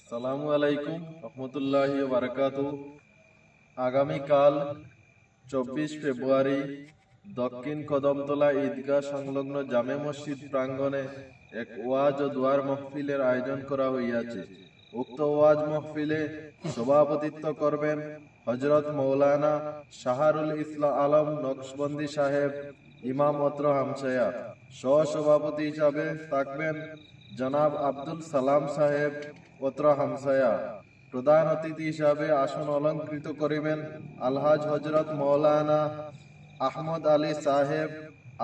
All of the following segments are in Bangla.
আসসালামু আলাইকুম, রহমতুল্লাহ বারকাত। আগামীকাল চব্বিশ ফেব্রুয়ারি দক্ষিণ কদমতলা ঈদগাহ সংলগ্ন জামে মসজিদ প্রাঙ্গণে এক ওয়াজ ও দুয়ার মহফিলের আয়োজন করা হইয়াছে। উক্ত ওয়াজ মহফিলে সভাপতিত্ব করবেন হজরত মৌলানা শাহারুল ইসলাম আলম নকশবন্দি সাহেব, ইমাম অত্র হামসায়া। সহ সভাপতি হিসাবে থাকবেন জনাব আব্দুল সালাম সাহেব অত্র হামসায়া, প্রধান অতিথি হিসাবে আসন অলঙ্কৃত করিবেন আলহাজ হজরত মৌলানা আহমদ আলী সাহেব,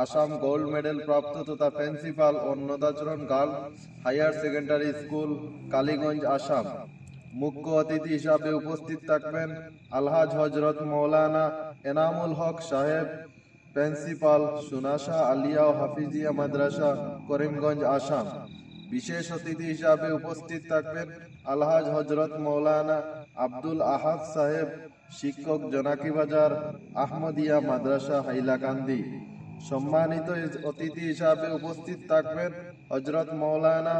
আসাম গোল্ড মেডেল প্রাপ্ত তথা principal Annadacharan girls higher secondary school, Kaliganj, Assam. মুখ্য অতিথি হিসাবে উপস্থিত থাকবেন আলহাজ হজরত মৌলানা এনামুল হক সাহেব, প্রিন্সিপাল সুনাশা আলিয়া হাফিজিয়া মাদ্রাসা, করিমগঞ্জ, আসাম। বিশেষ অতিথি হিসাবে উপস্থিত থাকবেন আলহাজ হজরত মৌলানা আব্দুল আহাদ সাহেব, শিক্ষক জনাকি বাজার আহমদিয়া মাদ্রাসা, হাইলাকান্দি। সম্মানিত অতিথি হিসাবে উপস্থিত থাকবেন হজরত মৌলানা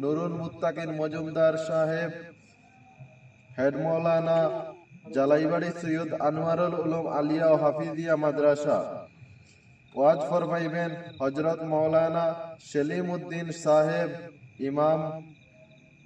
নুরুল মুত্তাকিন মজুমদার সাহেব, হেড মৌলানা জালাইবাড়ি সৈয়দ আনোয়ারুল উলুম আলিয়া ও হাফিজিয়া মাদ্রাসা। ওয়াজ ফরমাইবেন হজরত মৌলানা সেলিম উদ্দিন সাহেব, ইমাম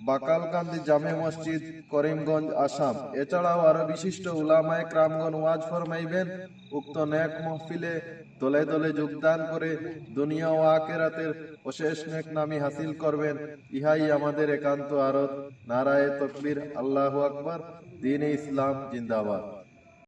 বাকালকান্দি জামে মসজিদ, করিমগঞ্জ, আসাম। এছাড়াও আরও বিশিষ্ট উলামায় ক্রামগণ ওয়াজ ফরমাইবেন, উক্ত নেক মহফিলে দলে দলে যোগদান করে দুনিয়া ও আকেরাতের অশেষ নেক নামি হাসিল করবেন। ইহাই আমাদের একান্ত আরত। নারায়ে তকবির, আল্লাহ আকবর। দিন ইসলাম, জিন্দাবাদ।